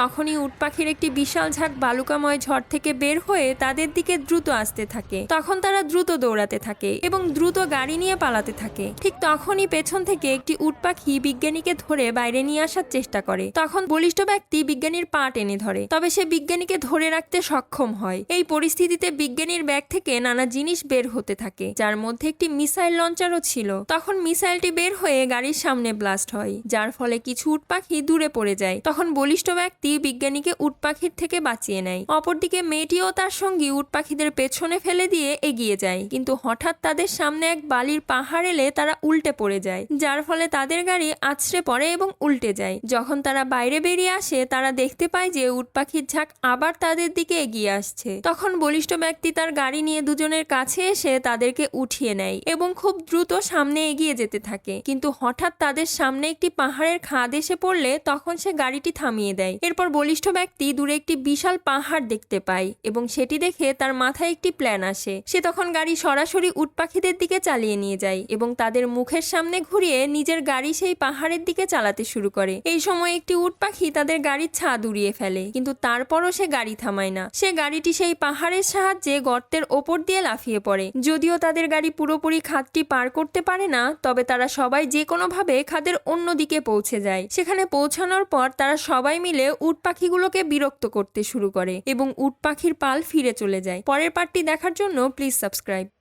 তখনই উট পাখির একটি বিশাল ঝাঁক বালুকাময় ঝড় থেকে বের হয়ে তাদের দিকে দ্রুত আসতে থাকে। তখন তারা দ্রুত দৌড়াতে থাকে এবং দ্রুত গাড়ি নিয়ে পালাতে থাকে। ঠিক তখনই পেছন থেকে একটি উট পাখি বিজ্ঞানীকে ধরে বাইরে নিয়ে আসার চেষ্টা করে। তখন বলিষ্ঠ ব্যক্তি বিজ্ঞানীর পা টেনে ধরে। তবে সে বিজ্ঞানীকে ধরে রাখতে সক্ষম হয়। এই পরিস্থিতিতে বিজ্ঞানীর ব্যাগ থেকে নানা জিনিস বের হতে থাকে, যার মধ্যে একটি মিসাইল লঞ্চারও ছিল। তখন মিসাইলটি বের হয়ে গাড়ির সামনে ব্লাস্ট হয়, যার ফলে কিছু উট পাখি দূরে পড়ে যায়। তখন বলিষ্ঠ ব্যক্তি বিজ্ঞানীকে উট পাখির থেকে বাঁচিয়ে নেয়। অপরদিকে মেয়েটিও তার সঙ্গী উট পাখিদের পেছনে ফেলে দিয়ে এগিয়ে যায়। কিন্তু হঠাৎ তাদের সামনে এক বালির পাহাড় এলে তারা উল্টে পড়ে যায়। যার ফলে তাদের গাড়ি আছড়ে পড়ে এবং উল্টে যায়। যখন তারা বাইরে বেরিয়ে আসে, তারা দেখতে পায় যে উট পাখির ঝাঁক আবার তাদের দিকে এগিয়ে আসছে। তখন বলিষ্ঠ ব্যক্তি তার গাড়ি নিয়ে দুজনের কাছে এসে তাদেরকে উঠিয়ে নেয় এবং খুব দ্রুত সামনে এগিয়ে যেতে থাকে। কিন্তু হঠাৎ তাদের সামনে একটি পাহাড়ের খাদ এসে পড়লে তখন সে গাড়িটি থামিয়ে দেয়। এরপর বলিষ্ঠ ব্যক্তি দূরে একটি বিশাল পাহাড় দেখতে পায় এবং সেটি দেখে তার মাথায় একটি প্ল্যান আসে। সে তখন গাড়ি সরাসরি উটপাখিদের দিকে চালিয়ে নিয়ে যায় এবং তাদের মুখের সামনে ঘুরিয়ে নিজের গাড়ি সেই পাহাড়ের দিকে চালাতে শুরু করে। এই সময় একটি উট পাখি তাদের গাড়ির ছাদ উড়িয়ে ফেলে, কিন্তু তারপরও সে গাড়ি থামায় না। সে গাড়িটি সেই পাহাড়ের সাহায্যে গর্তের ওপর দিয়ে লাফিয়ে পড়ে। যদিও তাদের গাড়ি পুরোপুরি খাদটি পার করতে পারে না, তবে তারা সবাই যে কোনোভাবে খাদের অন্য দিকে পৌঁছে যায়। সেখানে পৌঁছানোর পর তারা সবাই মিলে উট পাখিগুলোকে বিরক্ত করতে শুরু করে এবং উট পাখির পাল ফিরে চলে যায়। পরের পার্টটি দেখার জন্য প্লিজ সাবস্ক্রাইব।